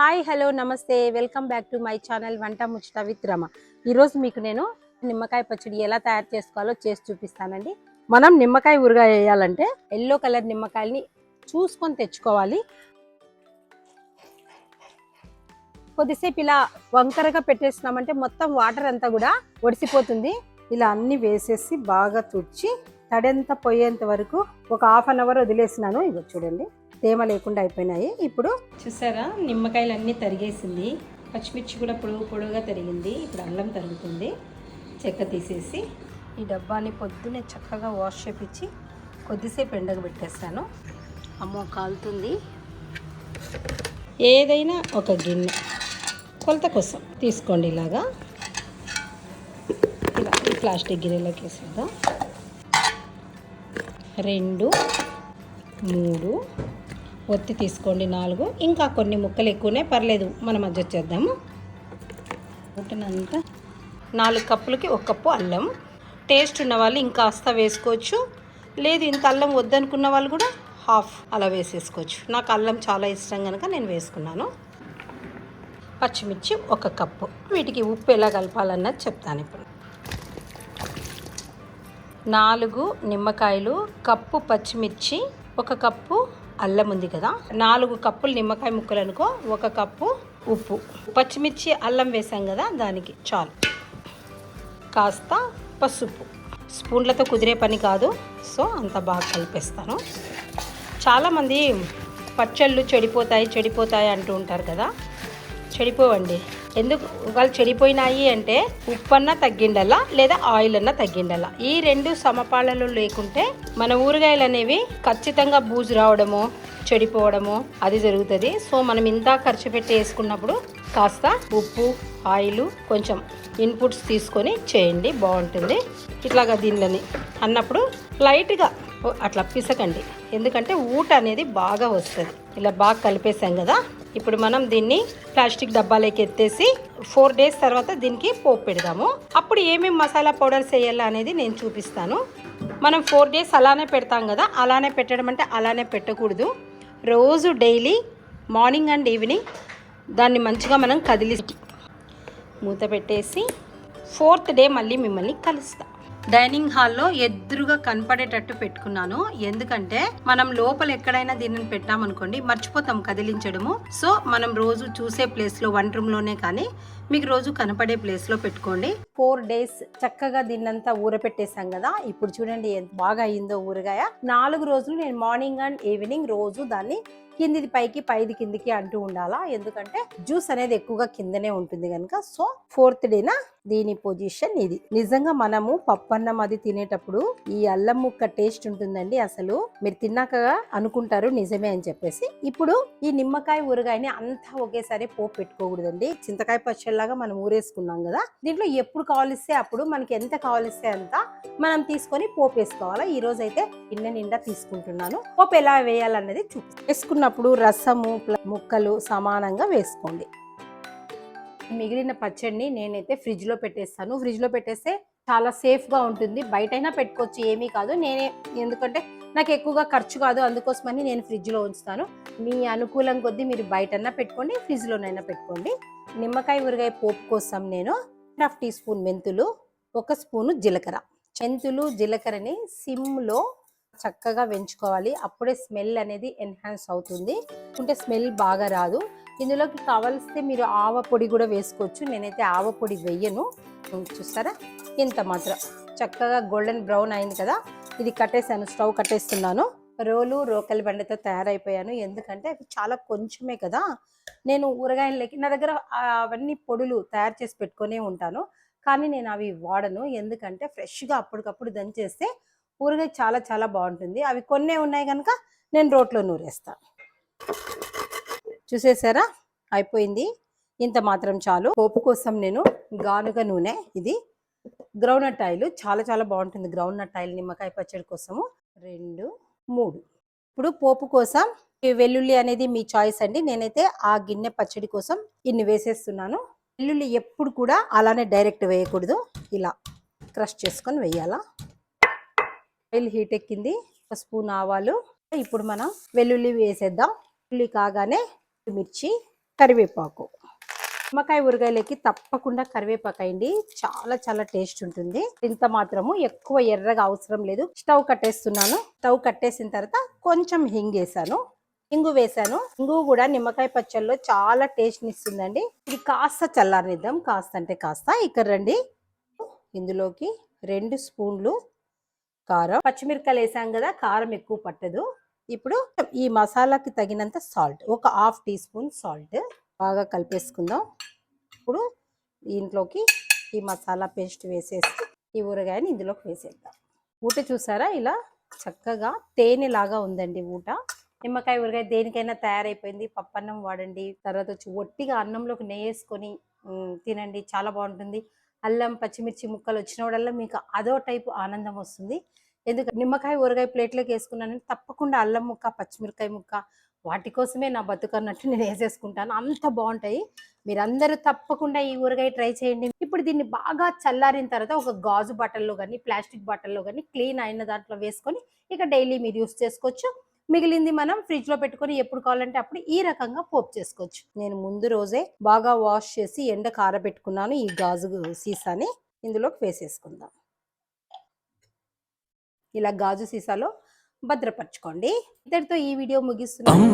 Hi hello నమస్తే. Welcome back to my channel వంట ముచ్చట విత్ రమ. ఈరోజు మీకు నేను నిమ్మకాయ పచ్చడి ఎలా తయారు చేసుకోవాలో చేసి చూపిస్తానండి. మనం నిమ్మకాయ ఊరగాయ వేయాలంటే ఎల్లో కలర్ నిమ్మకాయల్ని చూసుకొని తెచ్చుకోవాలి. కొద్దిసేపు ఇలా వంకరగా పెట్టేసినామంటే మొత్తం వాటర్ అంతా కూడా ఒడిసిపోతుంది. ఇలా అన్ని వేసేసి బాగా తుడిచి తడంతా పోయేంత వరకు ఒక హాఫ్ అన్ అవర్ వదిలేసినాను. ఇగో చూడండి. తేమ లేకుండా అయిపోయినాయి. ఇప్పుడు చూసారా? నిమ్మకాయలు అన్నీ తరిగేసింది. పచ్చిమిర్చి కూడా పొడుగు పొడుగుగా తరిగింది. ఇప్పుడు అల్లం తరుగుతుంది. చెక్క తీసేసి ఈ డబ్బాని పొద్దునే చక్కగా వాష్ చేపించి కొద్దిసేపు ఎండకు పెట్టేస్తాను. అమ్మో కాలుతుంది. ఏదైనా ఒక గిన్నె కొలత కోసం తీసుకోండి ఇలాగా. ఇలా ప్లాస్టిక్ గిన్నెలోకి వేసేద్దాం. రెండు మూడు ఒత్తి తీసుకోండి నాలుగు. ఇంకా కొన్ని ముక్కలు ఎక్కువనే పర్లేదు. మనం అడ్జస్ట్ చేద్దాము పుట్టినంత. నాలుగు కప్పులకి ఒక కప్పు అల్లం. టేస్ట్ ఉన్న వాళ్ళు ఇంకాస్త వేసుకోవచ్చు. లేదు ఇంత అల్లం వద్దనుకున్న వాళ్ళు కూడా హాఫ్ అలా వేసేసుకోవచ్చు. నాకు అల్లం చాలా ఇష్టం కనుక నేను వేసుకున్నాను. పచ్చిమిర్చి ఒక కప్పు. వీటికి ఉప్పు ఎలా కలపాలన్నది చెప్తాను ఇప్పుడు. నాలుగు నిమ్మకాయలు కప్పు పచ్చిమిర్చి ఒక కప్పు అల్లం ఉంది కదా. నాలుగు కప్పులు నిమ్మకాయ ముక్కలు అనుకో ఒక కప్పు ఉప్పు. పచ్చిమిర్చి అల్లం వేసాం కదా దానికి చాలు. కాస్త పసుపు. స్పూన్లతో కుదిరే పని కాదు సో అంత బాగా కలిపేస్తాను. చాలామంది పచ్చళ్ళు చెడిపోతాయి చెడిపోతాయి అంటూ ఉంటారు కదా. చెడిపోవండి. ఎందుకు వాళ్ళు చెడిపోయినాయి అంటే ఉప్పు అన్నా తగ్గిండలా లేదా ఆయిల్ అన్నా తగ్గిండలా? ఈ రెండు సమపాలలో లేకుంటే మన ఊరగాయలు అనేవి ఖచ్చితంగా బూజు రావడము చెడిపోవడము అది జరుగుతుంది. సో మనం ఇంత ఖర్చు పెట్టి వేసుకున్నప్పుడు కాస్త ఉప్పు ఆయిల్ కొంచెం ఇన్పుట్స్ తీసుకొని చేయండి బాగుంటుంది. ఇట్లాగా దీనిలని అన్నప్పుడు లైట్గా అట్లా పిసకండి. ఎందుకంటే ఊట అనేది బాగా వస్తుంది. ఇలా బాగా కలిపేసాం కదా. ఇప్పుడు మనం దీన్ని ప్లాస్టిక్ డబ్బాలోకి ఎత్తేసి ఫోర్ డేస్ తర్వాత దీనికి పోపు పెడదాము. అప్పుడు ఏమేమి మసాలా పౌడర్స్ వేయాలా అనేది నేను చూపిస్తాను. మనం ఫోర్ డేస్ అలానే పెడతాం కదా. అలానే పెట్టడం అంటే అలానే పెట్టకూడదు. రోజు డైలీ మార్నింగ్ అండ్ ఈవినింగ్ దాన్ని మంచిగా మనం కదిలి మూత పెట్టేసి ఫోర్త్ డే మళ్ళీ మిమ్మల్ని కలుస్తాం. డైనింగ్ హాల్లో ఎదురుగా కనపడేటట్టు పెట్టుకున్నాను. ఎందుకంటే మనం లోపల ఎక్కడైనా దీనిని పెట్టామనుకోండి మర్చిపోతాం కదిలించడము. సో మనం రోజు చూసే ప్లేస్లో వన్ రూమ్లోనే కానీ మీకు రోజు కనపడే ప్లేస్లో పెట్టుకోండి. ఫోర్ డేస్ చక్కగా దీన్నంతా ఊరపెట్టేసాం కదా. ఇప్పుడు చూడండి ఎంత బాగా అయిందో ఊరగాయ. నాలుగు రోజులు నేను మార్నింగ్ అండ్ ఈవినింగ్ రోజు దాన్ని కిందిది పైకి పైది కిందికి అంటూ ఉండాలా. ఎందుకంటే జ్యూస్ అనేది ఎక్కువగా కిందనే ఉంటుంది కనుక. సో ఫోర్త్ డేనా దీని పొజిషన్ ఇది. నిజంగా మనము పప్పన్నం అది తినేటప్పుడు ఈ అల్లం ముక్క టేస్ట్ ఉంటుందండి అసలు. మీరు తిన్నాక అనుకుంటారు నిజమే అని చెప్పేసి. ఇప్పుడు ఈ నిమ్మకాయ ఊరగాయని అంతా ఒకేసారి పోపు పెట్టుకోకూడదండి. చింతకాయ లాగా మనం ఊరేసుకున్నాం కదా దీంట్లో ఎప్పుడు కావలిస్తే అప్పుడు మనకి ఎంత కావలిస్తే అంత మనం తీసుకొని పోపు వేసుకోవాలా ఈ రోజు అయితే నిన్న నిండా తీసుకుంటున్నాను. పోపు ఎలా వేయాలన్నది చూపి వేసుకున్నప్పుడు రసము ముక్కలు సమానంగా వేసుకోండి. మిగిలిన పచ్చడిని నేనైతే ఫ్రిడ్జ్లో పెట్టేస్తాను. ఫ్రిడ్జ్లో పెట్టేస్తే చాలా సేఫ్గా ఉంటుంది. బయటైనా పెట్టుకోవచ్చు ఏమీ కాదు. నేనే ఎందుకంటే నాకు ఎక్కువగా ఖర్చు కాదు. అందుకోసమని నేను ఫ్రిడ్జ్లో ఉంచుతాను. మీ అనుకూలం కొద్దీ మీరు బయటన్నా పెట్టుకోండి ఫ్రిడ్జ్లోనైనా పెట్టుకోండి. నిమ్మకాయ ఊరగాయ పోపు కోసం నేను హాఫ్ టీ స్పూన్ మెంతులు ఒక స్పూను జీలకర్ర. మెంతులు జీలకర్రని సిమ్లో చక్కగా వెంచుకోవాలి అప్పుడే స్మెల్ అనేది ఎన్హాన్స్ అవుతుంది. అంటే స్మెల్ బాగా రాదు. ఇందులోకి కావలిస్తే మీరు ఆవ పొడి కూడా వేసుకోవచ్చు. నేనైతే ఆవ పొడి వెయ్యను చూస్తారా? ఇంత మాత్రం. చక్కగా గోల్డెన్ బ్రౌన్ అయింది కదా? ఇది కట్టేసాను స్టవ్ కట్టేస్తున్నాను. రోలు రోకలి బండతో తయారైపోయాను. ఎందుకంటే అవి చాలా కొంచెమే కదా. నేను ఊరగాయలకి నా దగ్గర అవన్నీ పొడులు తయారు చేసి పెట్టుకొనే ఉంటాను. కానీ నేను అవి వాడను. ఎందుకంటే ఫ్రెష్గా అప్పటికప్పుడు దంచేస్తే ఊరగాయ చాలా చాలా బాగుంటుంది. అవి కొన్నే ఉన్నాయి కనుక నేను రోట్లో నూరేస్తాను చూసేసారా? అయిపోయింది. ఇంత మాత్రం చాలు. పోపు కోసం నేను గానుగ నూనె ఇది. Groundnut oil. చాలా చాలా బాగుంటుంది గ్రౌండ్ నట్ ఆయిల్. నిమ్మకాయ పచ్చడి కోసము. రెండు మూడు. ఇప్పుడు పోపు కోసం ఈ వెల్లుల్లి అనేది మీ చాయిస్ అండి. నేనైతే ఆ గిన్నె పచ్చడి కోసం ఇన్ని వేసేస్తున్నాను. వెల్లుల్లి ఎప్పుడు కూడా అలానే డైరెక్ట్ వేయకూడదు. ఇలా క్రష్ చేసుకొని వేయాలా. ఆయిల్ హీట్ ఎక్కింది. ఒక స్పూన్ ఆవాలు. ఇప్పుడు మనం వెల్లుల్లి వేసేద్దాం. వెల్లుల్లి కాగానే మిర్చి కరివేపాకు. నిమ్మకాయ ఊరగాయలకి తప్పకుండా కరివేపాకు అయింది చాలా చాలా టేస్ట్ ఉంటుంది. ఇంత మాత్రము ఎక్కువ ఎర్రగా అవసరం లేదు. స్టవ్ కట్టేస్తున్నాను. స్టవ్ కట్టేసిన తర్వాత కొంచెం హింగేసాను ఇంగు వేసాను. ఇంగు కూడా నిమ్మకాయ పచ్చళ్ళలో చాలా టేస్ట్ ఇస్తుందండి. ఇది కాస్త చల్లారనిద్దాం. కాస్త అంటే కాస్త. ఇక్కడ రండి. ఇందులోకి రెండు స్పూన్లు కారం. పచ్చిమిరకాయలు వేసాం కదా కారం ఎక్కువ పట్టదు. ఇప్పుడు ఈ మసాలాకి తగినంత సాల్ట్ ఒక హాఫ్ టీ స్పూన్ సాల్ట్ బాగా కలిపేసుకుందాం. ఇప్పుడు దీంట్లోకి ఈ మసాలా పేస్ట్ వేసేసి ఈ ఊరగాయని ఇందులోకి వేసేద్దాం. ఊట చూసారా? ఇలా చక్కగా తేనె లాగా ఉందండి ఊట. నిమ్మకాయ ఊరగాయ దేనికైనా తయారైపోయింది. పప్పన్నం వాడండి. తర్వాత వచ్చి ఒట్టిగా అన్నంలోకి నెయ్యి వేసుకొని తినండి. చాలా బాగుంటుంది. అల్లం పచ్చిమిర్చి ముక్కలు వచ్చినప్పుడల్లా మీకు అదో టైపు ఆనందం వస్తుంది. ఎందుకంటే నిమ్మకాయ ఊరగాయ ప్లేట్లోకి వేసుకున్నాను తప్పకుండా అల్లం ముక్క పచ్చిమిరకాయ ముక్క వాటి కోసమే నా బతుకు అన్నట్టు నేను వేసేసుకుంటాను. అంత బాగుంటాయి. మీరందరూ తప్పకుండా ఈ ఊరగాయ ట్రై చేయండి. ఇప్పుడు దీన్ని బాగా చల్లారిన తర్వాత ఒక గాజు బట్టల్లో కానీ ప్లాస్టిక్ బట్టల్లో కానీ క్లీన్ అయిన దాంట్లో వేసుకొని ఇక డైలీ మీరు యూస్ చేసుకోవచ్చు. మిగిలింది మనం ఫ్రిడ్జ్లో పెట్టుకొని ఎప్పుడు కావాలంటే అప్పుడు ఈ రకంగా పోపు చేసుకోవచ్చు. నేను ముందు రోజే బాగా వాష్ చేసి ఎండ కారబెట్టుకున్నాను ఈ గాజు సీసాని. ఇందులోకి వేసేసుకుందాం. ఇలా గాజు సీసాలో భద్రపరచుకోండి. ఇద్దరితో ఈ వీడియో ముగిస్తున్నాను.